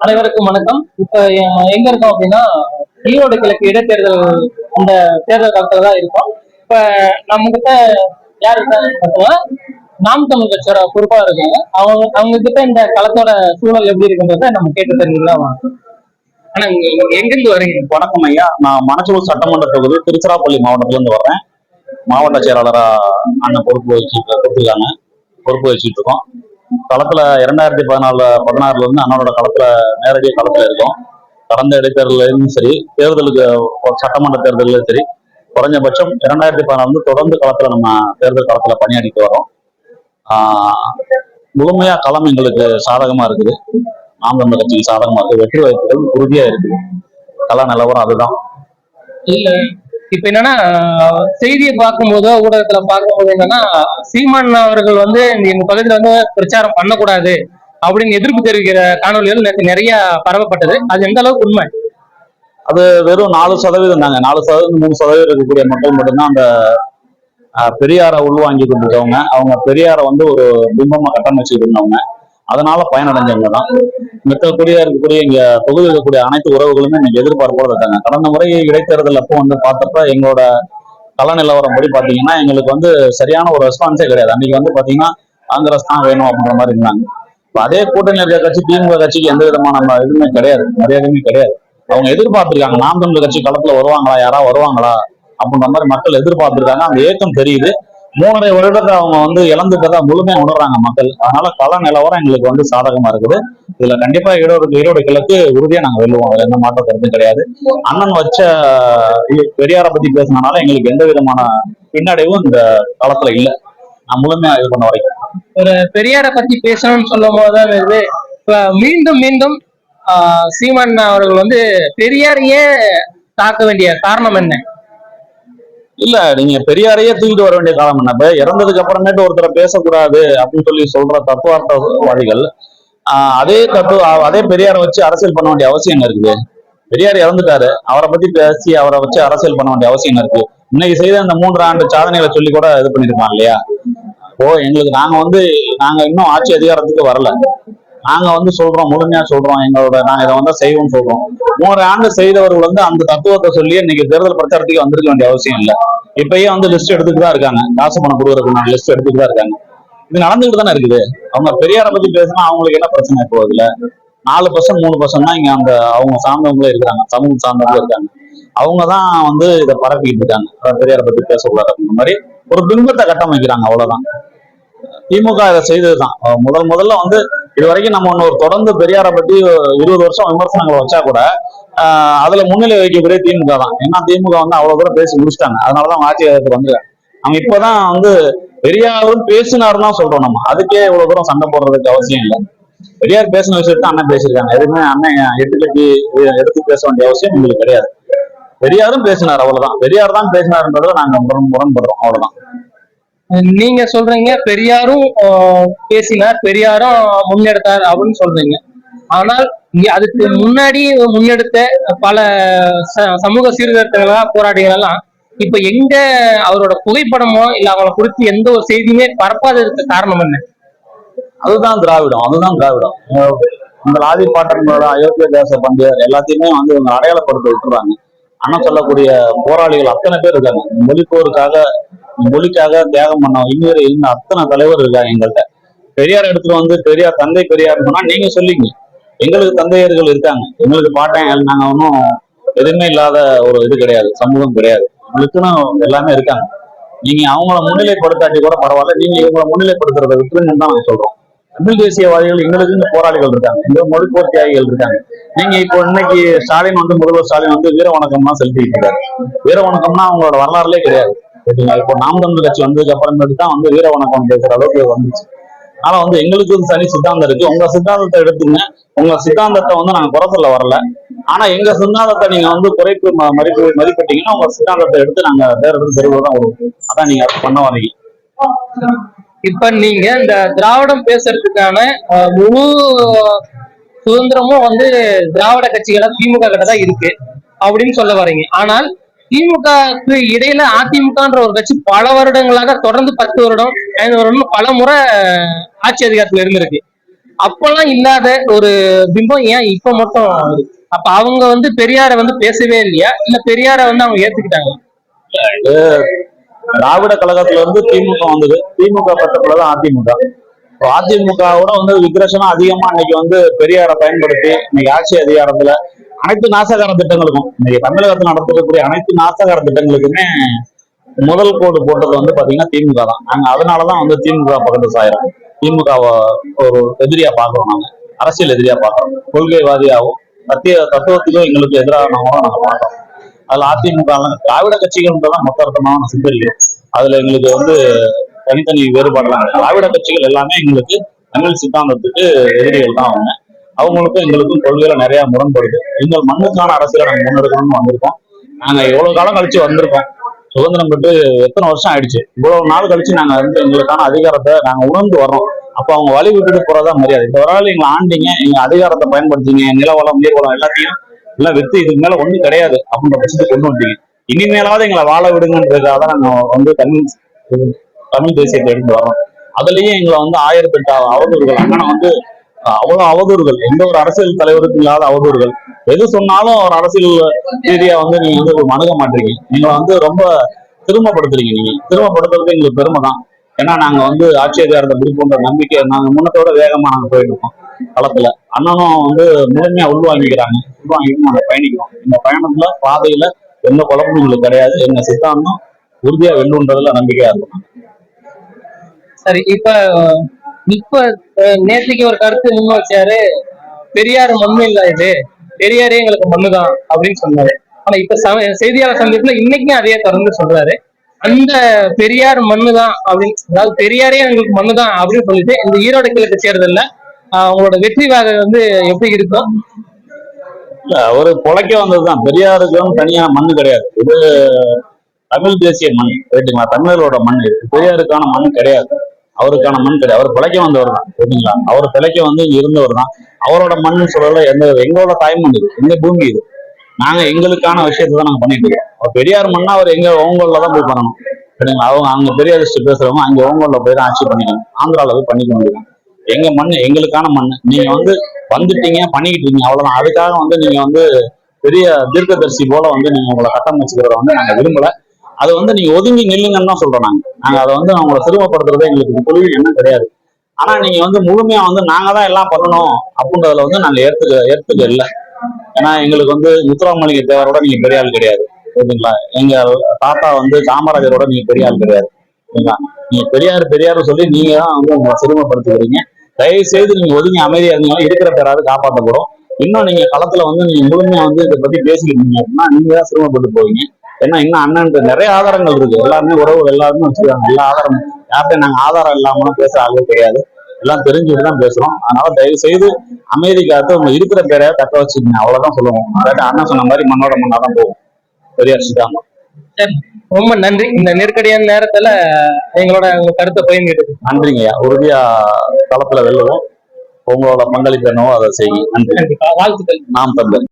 அனைவருக்கும் வணக்கம். இப்ப எங்க இருக்கோம் அப்படின்னா ஈரோடு கிழக்கு இடைத்தேர்தல் அந்த தேர்தல் காலத்துல தான் இருக்கோம். இப்ப நம்ம கிட்ட யார் இருக்காங்க பார்த்தோம்னா நாம் தமிழ் கட்சியோட பொறுப்பா இருக்காங்க. அவங்க அவங்க கிட்ட இந்த களத்தோட சூழல் எப்படி இருக்குன்றத நம்ம கேட்டு தெரிஞ்சுக்கலாம். ஆனா எங்கிருந்து வரீங்க? வணக்கம் ஐயா. நான் மணச்சூர் சட்டமன்ற தொகுதி திருச்சிராப்பள்ளி மாவட்டத்துல இருந்து வர்றேன். மாவட்ட செயலாளரா அண்ணன் பொறுப்பு வச்சு கொடுத்துருக்காங்க பொறுப்பு வச்சுட்டு இருக்கோம். களத்துல இரண்டாயிரத்தி பதினாலு பதினாறுல இருந்து அண்ணனோட களத்துல நேரடி களத்துல இருக்கும். கடந்த இடைத்தேர்தலும் சரி தேர்தலுக்கு சட்டமன்ற தேர்தலும் சரி குறைஞ்சபட்சம் இரண்டாயிரத்தி பதினாலு தொடர்ந்து களத்துல நம்ம தேர்தல் களத்துல பணியாற்றிட்டு வரோம். ஆஹ் முழுமையா களம் எங்களுக்கு சாதகமா இருக்குது. நாம் தமிழ் கட்சிக்கு சாதகமா இருக்கு வெற்றி வாய்ப்புகள் உறுதியா இருக்குது. கள நிலவரம் அதுதான். இப்ப என்னன்னா செய்தியை பார்க்கும்போதோ ஊடகத்துல பார்க்கும்போது என்னன்னா சீமான் அவர்கள் வந்து எங்க பகுதியில வந்து பிரச்சாரம் பண்ணக்கூடாது அப்படின்னு எதிர்ப்பு தெரிவிக்கிற காணொலிகள் நேத்து நிறைய பரவப்பட்டது அது எந்த அளவுக்கு உண்மை? வெறும் நாலு சதவீதம் தாங்க. நாலு சதவீதம் மூணு சதவீதம் இருக்கக்கூடிய மக்கள் மட்டும்தான் அந்த பெரியாரை உள்வாங்கி கொண்டிருக்கவங்க. அவங்க பெரியாரை வந்து ஒரு பிம்பமா கட்டமைச்சு இருந்தவங்க. அதனால பயனடைஞ்சவங்க தான் மித்தக்கூடிய இருக்கக்கூடிய இங்க தொகுதியில் இருக்கக்கூடிய அனைத்து உறவுகளுமே இன்னைக்கு எதிர்பார்ப்போட இருக்காங்க. கடந்த முறை இடைத்தேர்தல் அப்போ வந்து பார்த்தப்ப எங்களோட கள நிலவரம் படி பாத்தீங்கன்னா எங்களுக்கு வந்து சரியான ஒரு ரெஸ்பான்ஸே கிடையாது. அன்னைக்கு வந்து பாத்தீங்கன்னா காங்கிரஸ் தான் வேணும் அப்படின்ற மாதிரி இருந்தாங்க. இப்ப அதே கூட்டணி இருக்க கட்சி திமுக கட்சிக்கு எந்த விதமான நம்ம இதுவுமே கிடையாது. மரியாதையுமே கிடையாது. அவங்க எதிர்பார்த்திருக்காங்க. நாம் தமிழ் கட்சி களத்துல வருவாங்களா? யாரா வருவாங்களா? அப்படின்ற மாதிரி மக்கள் எதிர்பார்த்திருக்காங்க. அந்த ஏக்கம் தெரியுது. மூணரை வருடத்தை அவங்க வந்து இழந்துட்டதா முழுமையா உணர்றாங்க மக்கள். அதனால கள நிலவரம் எங்களுக்கு வந்து சாதகமா இருக்குது. இதுல கண்டிப்பா ஈரோடு ஈரோடு கிழக்கு உறுதியா நாங்க வெல்லுவோம். அதுல எந்த மாற்றம் கருத்தும் கிடையாது. அண்ணன் வச்ச பெரியார பெரியாரை பத்தி பேசினால எங்களுக்கு எந்த விதமான பின்னடைவும் இந்த காலத்துல இல்ல. நான் முழுமையா இது பண்ண வரைக்கும். ஒரு பெரியாரை பத்தி பேசணும்னு சொல்லும் போதுதான் இது இப்ப மீண்டும் மீண்டும் ஆஹ், சீமான் அவர்கள் வந்து பெரியாரையே தாக்க வேண்டிய காரணம் என்ன? இல்ல நீங்க பெரியாரையே தூக்கிட்டு வர வேண்டிய காலம் என்ன? இப்ப இறந்ததுக்கு அப்புறமேட்டு ஒருத்தரை பேசக்கூடாது அப்படின்னு சொல்லி சொல்ற தத்துவார்த்தவாதிகள் ஆஹ் அதே தத்துவ அதே பெரியாரை வச்சு அரசியல் பண்ண வேண்டிய அவசியம் என்ன இருக்குது? பெரியார் இறந்துட்டாரு. அவரை பத்தி பேசி அவரை வச்சு அரசியல் பண்ண வேண்டிய அவசியம் என்ன இருக்கு? இன்னைக்கு செய்த அந்த மூன்று ஆண்டு சாதனைகளை சொல்லி கூட இது பண்ணிருக்கான் இல்லையா? ஓ எங்களுக்கு நாங்க வந்து நாங்க இன்னும் ஆட்சி அதிகாரத்துக்கு வரல. நாங்க வந்து சொல்றோம் முழுமையா சொல்றோம் எங்களோட நாங்க இதை வந்து செய்வோம் சொல்றோம். மூணு ஆண்டு செய்தவர்கள் வந்து அந்த தத்துவத்தை சொல்லி இன்னைக்கு தேர்தல் பிரச்சாரத்துக்கு வந்திருக்க வேண்டிய அவசியம் இல்ல. இப்பயே வந்து லிஸ்ட் எடுத்துட்டு தான் இருக்காங்க. காசு பணம் கொடுக்கறதுக்கு லிஸ்ட் எடுத்துட்டு தான் இருக்காங்க. இது நடந்துகிட்டு தானே இருக்குது. அவங்க பெரியாரை பத்தி பேசினா அவங்களுக்கு என்ன பிரச்சனை இப்போ இதுல? நாலு பர்சன்ட் மூணு பர்சன்ட் தான் இங்க அந்த அவங்க சார்ந்தவங்களே இருக்காங்க சமூகம் சார்ந்தவங்களே இருக்காங்க. அவங்க தான் வந்து இதை பரப்பிக்கிட்டு இருக்காங்க. பெரியார பெரியாரை பத்தி பேசக்கூடாது அப்படின்ற மாதிரி ஒரு பிம்பத்தை கட்டமைக்கிறாங்க அவ்வளவுதான். திமுக இதை செய்ததுதான். முதல் முதல்ல வந்து இது வரைக்கும் நம்ம ஒன்று ஒரு தொடர்ந்து பெரியாரை பற்றி இருபது வருஷம் விமர்சனங்களை வச்சா கூட அதுல முன்னிலை வைக்கக்கூடிய திமுக தான். ஏன்னா திமுக வந்து அவ்வளவு தூரம் பேசி முடிச்சிட்டாங்க. அதனாலதான் தான் ஆட்சி அதிகாரத்துக்கு வந்து அவங்க இப்பதான் வந்து பெரியாரும் பேசினாருன்னு தான் சொல்றோம் நம்ம. அதுக்கே இவ்வளவு தூரம் சண்டை போடுறதுக்கு அவசியம் இல்லை. பெரியார் பேசின விஷயத்த அண்ணன் பேசியிருக்காங்க. எதுவுமே அண்ணன் எடுத்து எடுத்து பேச வேண்டிய அவசியம் உங்களுக்கு கிடையாது. பெரியாரும் பேசினார் அவ்வளவுதான். பெரியார் தான் பேசினாருன்றதுல நாங்க முரண் முரண்படுறோம். அவ்வளவுதான். நீங்க சொல்றீங்க பெரியாரும் ஆஹ், பேசினார் பெரியாரும் முன்னெடுத்தார் அப்படின்னு சொல்றீங்க. ஆனால் அதுக்கு முன்னாடி முன்னெடுத்த பல ச- சமூக சீர்திருத்தங்களா போராட்டிகள் எல்லாம் இப்ப எங்க அவரோட புகைப்படமோ இல்ல அவங்கள குறித்து எந்த ஒரு செய்தியுமே பரப்பாததுக்கு காரணம் என்ன? அதுதான் திராவிடம் அதுதான் திராவிடம். இந்த ஆதி பாட்டங்களோட அயோத்திய தேச பண்டிகர் எல்லாத்தையுமே வந்து இவங்க அடையாளப்படுத்த விட்டுறாங்க. ஆனா சொல்லக்கூடிய போராளிகள் அத்தனை பேர் இருக்காங்க. மொழிப்போருக்காக மொழிக்காக தியாகம் பண்ண இன்னொரு இன்னும் அத்தனை தலைவர் இருக்காங்க எங்கள்கிட்ட பெரியார் எடுத்துட்டு வந்து பெரியார் தந்தை பெரியார் சொன்னா நீங்க சொல்லிங்க எங்களுக்கு தந்தையர்கள் இருக்காங்க. எங்களுக்கு பாட்டன் நாங்க ஒன்றும் எதுவுமே இல்லாத ஒரு இது கிடையாது. சமூகம் கிடையாது. எங்களுக்குன்னு எல்லாமே இருக்காங்க. நீங்க அவங்கள முன்னிலைப்படுத்தாட்டி கூட பரவாயில்ல. நீங்க இவங்களை முன்னிலைப்படுத்துறத விட்டுருங்கன்னு தான் நாங்க சொல்றோம். தமிழ் தேசியவாதிகள் எங்களுக்கு இந்த போராளிகள் இருக்காங்க. இந்த போர் தியாகிகள் இருக்காங்க. நீங்க இப்போ இன்னைக்கு ஸ்டாலின் வந்து முதல்வர் ஸ்டாலின் வந்து வீர வணக்கம்லாம் செலுத்திட்டு இருக்காரு. வீர வணக்கம்னா அவங்களோட வரலாறுலே கிடையாது. சரிங்களா இப்போ நாம் தமிழ் கட்சி வந்ததுக்கு அப்புறமேட்டு தான் வந்து வீர வணக்கம் பேசுற அளவுக்கு வந்துச்சு. ஆனா வந்து எங்களுக்கு வந்து சனி சித்தாந்தம் இருக்கு. உங்க சித்தாந்தத்தை எடுத்துங்க. உங்க சித்தாந்தத்தை வந்து நாங்க குறை சொல்ல வரல. ஆனா எங்க சித்தாந்தத்தை நீங்க வந்து குறைப்பு மதிப்பு மதிப்பிட்டீங்கன்னா உங்க சித்தாந்தத்தை எடுத்து நாங்க வேற இடத்துல தெருவில் தான் வருவோம் அதான் நீங்க அது பண்ண வரீங்க இப்ப நீங்க இந்த திராவிடம் பேசுறதுக்கான முழு சுதந்திரமும் வந்து திராவிட கட்சிகள திமுக கிட்ட தான் இருக்கு. அப்படின்னு சொல்ல வரீங்க ஆனால் திமுகவுக்கு இடையில அதிமுகன்ற ஒரு கட்சி பல வருடங்களாக தொடர்ந்து பத்து வருடம் ஐந்து வருடம் பல முறை ஆட்சி அதிகாரத்துல இருந்திருக்கு. அப்பெல்லாம் இல்லாத ஒரு பிம்பம் ஏன் இப்ப மட்டும் அப்ப அவங்க வந்து பெரியார வந்து பேசவே இல்லையா? இல்ல பெரியார வந்து அவங்க ஏத்துக்கிட்டாங்க திராவிட கழகத்துல இருந்து திமுக வந்தது. திமுக பக்கத்துலதான் அதிமுக. அதிமுகவோட வந்து விக்ரஷனா அதிகமா இன்னைக்கு வந்து பெரியாரை பயன்படுத்தி இன்னைக்கு ஆட்சி அதிகாரத்துல அனைத்து நாசகார திட்டங்களுக்கும் இன்னைக்கு தமிழகத்தில் நடத்தக்கூடிய அனைத்து நாசகார திட்டங்களுக்குமே முதல் கோடு போட்டது வந்து பாத்தீங்கன்னா திமுக தான். நாங்க அதனாலதான் வந்து திமுக பக்கத்து சாயிரம் திமுகவை ஒரு எதிரியா பாக்குறோம் நாங்க. அரசியல் எதிரியா பாக்குறோம் கொள்கைவாதியாகவும் தத்திய தத்துவத்துக்கும் எங்களுக்கு எதிரானவங்களும் நாங்க பாக்குறோம் அதுல அதிமுக திராவிட கட்சிகள் தான் மொத்த அர்த்தமான நான் அதுல எங்களுக்கு வந்து தனித்தனி வேறுபாடுலாம் திராவிட கட்சிகள் எல்லாமே எங்களுக்கு தமிழ் சித்தாந்தத்துக்கு எதிரிகள் தான் அவங்க. அவங்களுக்கும் எங்களுக்கும் கொள்கையில நிறைய முரண்படுது. எங்கள் மண்ணுக்கான அரசியலை நாங்க முன்னெடுக்கணும்னு வந்திருக்கோம். நாங்க எவ்வளவு காலம் கழிச்சு வந்திருக்கோம். சுதந்திரம் பெற்று எத்தனை வருஷம் ஆயிடுச்சு. இவ்வளவு நாள் கழிச்சு நாங்க வந்து எங்களுக்கான அதிகாரத்தை நாங்க உணர்ந்து வர்றோம். அப்ப அவங்க வழி விட்டுட்டு போறதா மரியாதை. இந்த வரால எங்களை ஆண்டிங்க எங்க அதிகாரத்தை பயன்படுத்திங்க நிலவளம் நீர்வளம் எல்லாத்தையும் எல்லாம் வித்து இதுக்கு மேல ஒண்ணும் கிடையாது அப்படின்ற பட்சத்தை கொண்டு வந்தீங்க இனிமேலாவது எங்களை வாழ விடுங்கன்றதுக்காக தான் நாங்க வந்து தமிழ் தமிழ் தேசியத்தை எடுத்து வரோம் அதுலயும் எங்களை வந்து ஆயிரத்தி எட்டு அவதூறுகள். அண்ணனை வந்து அவ்வளவு அவதூறுகள். எந்த ஒரு அரசியல் தலைவருக்கும் இல்லாத அவதூறுகள். எது சொன்னாலும் ஒரு அரசியல் ரீதியா வந்து நீங்க வந்து மனுக மாட்டீங்க நீங்க வந்து ரொம்ப திரும்பப்படுத்துறீங்க நீங்க. திரும்பப்படுத்துறது எங்களுக்கு பெருமை தான். ஏன்னா நாங்க வந்து ஆட்சி அதிகாரத்தை பிடிப்போன்ற நம்பிக்கை நாங்க முன்னத்தோட வேகமா நாங்க போயிட்டு இருக்கோம் களத்துல. அண்ணனும் வந்து முழுமையா உள்வாங்கிக்கிறாங்க. உள்வாங்கிட்டு நாங்க பயணிக்கிறோம். இந்த பயணத்துல பாதையில எந்த குழப்பமும் உங்களுக்கு கிடையாது. எங்க சித்தாந்தம் உறுதியா வெல்லுன்றதுல நம்பிக்கையா இருக்கும் சரி இப்ப இப்ப நேற்றுக்கு ஒரு கருத்து முன் வச்சாரு. பெரியார் மண்ணு இல்ல இது. பெரியாரே எங்களுக்கு மண்ணுதான் அப்படின்னு சொன்னாரு. ஆனா இப்ப சம- செய்தியாளர் சந்திப்புல இன்னைக்கும் அதே தொடர்ந்து சொல்றாரு. அந்த பெரியார் மண்ணுதான் அப்படின்னு அதாவது பெரியாரே எங்களுக்கு மண்ணுதான் அப்படின்னு சொல்லிட்டு இந்த ஈரோடு கிழக்கு தேர்தல்ல அவங்களோட வெற்றி வாக வந்து எப்படி இருக்கும் அவரு பொழைக்க வந்ததுதான். பெரியாருக்கும் தனியா மண்ணு கிடையாது. இது தமிழ் தேசிய மண் ரைட்டுங்களா தமிழரோட மண் இது பெரியாருக்கான மண் கிடையாது. அவருக்கான மண் கிடையாது. அவர் பிழைக்க வந்தவர் தான் சரிங்களா? அவர் பிழைக்க வந்து இங்க இருந்தவர் தான். அவரோட மண்ணுன்னு சொல்லல எந்த எங்களோட தாய்மண் இது எங்க பூமி இது. நாங்க எங்களுக்கான விஷயத்தை தான் நாங்க பண்ணிட்டு இருக்கோம். அவர் பெரியார் மண்ணா அவர் எங்க ஓங்கோல்ல தான் போய் பண்ணணும் சரிங்களா? அவங்க அங்க பெரியாரிஸ்ட் பேசுறவங்க அங்க ஓங்கோல்ல போய் தான் ஆட்சி பண்ணிக்கணும். ஆந்திரால போய் பண்ணிக்க முடியும். எங்க மண் எங்களுக்கான மண். நீங்க வந்து வந்துட்டீங்க பண்ணிக்கிட்டு இருக்கீங்க அவ்வளவுதான். அதுக்காக வந்து நீங்க வந்து பெரிய தீர்க்கதரிசி போல வந்து நீங்க உங்களை கட்டமைச்சுக்கிறத வந்து நாங்க விரும்பல. அது வந்து நீங்க ஒதுங்கி நில்லுங்கன்னு தான் சொல்றோம் நாங்க. நாங்க அதை வந்து அவங்கள சிறுமப்படுத்துறது எங்களுக்கு கொள்கை என்ன கிடையாது. ஆனா நீங்க வந்து முழுமையா வந்து நாங்க தான் எல்லாம் பண்ணணும் அப்படின்றதுல வந்து நாங்க ஏத்துக்க ஏத்துக்க இல்லை. ஏன்னா எங்களுக்கு வந்து முத்துராமலிங்க தேவரோட நீங்க பெரிய ஆள் கிடையாது. ஓகேங்களா எங்க தாத்தா வந்து காமராஜரோட நீங்க பெரிய ஆள் கிடையாது. ஓகேங்களா நீங்க பெரியார் பெரியார் சொல்லி நீங்க தான் வந்து உங்களை சிறுமப்படுத்துக்கிறீங்க. தயவு செய்து நீங்க ஒதுங்கி அமைதியா இருந்தீங்கன்னா இருக்கிற பேராவது காப்பாற்றப்படும் இன்னும் நீங்க களத்துல வந்து நீங்க முழுமையா வந்து இதை பத்தி பேசிக்கிட்டீங்க அப்படின்னா நீங்க தான் சிரமப்பட்டு போவீங்க. ஏன்னா இன்னும் அண்ணன்ட்டு நிறைய ஆதாரங்கள் இருக்கு. எல்லாருமே உறவு எல்லாருமே வச்சிருக்காங்க எல்லா ஆதாரமும் யார்கிட்ட நாங்க ஆதாரம் இல்லாமலும் பேச ஆளே கிடையாது. எல்லாம் தெரிஞ்சுட்டு தான் பேசுறோம். அதனால தயவு செய்து அமைதி காத்து உங்க இருக்கிற பேரைய தக்க வச்சுக்கோங்க. அவ்வளவுதான் சொல்லுவோம். அதாவது அண்ணன் சொன்ன மாதிரி மண்ணோட மண்ணா தான் போகும். பெரியார் சித்தாந்தம் சரி, ரொம்ப நன்றி. இந்த நெருக்கடியான நேரத்துல எங்களோட உங்க கருத்தை பயந்துட்டு நன்றிங்கய்யா உறுதியா களத்துல வெல்லுவோம். உங்களோட பங்களிப்பு என்னவோ அதை செய்யுங்க. நன்றி. வாழ்த்துக்கள். நாம் தந்தேன்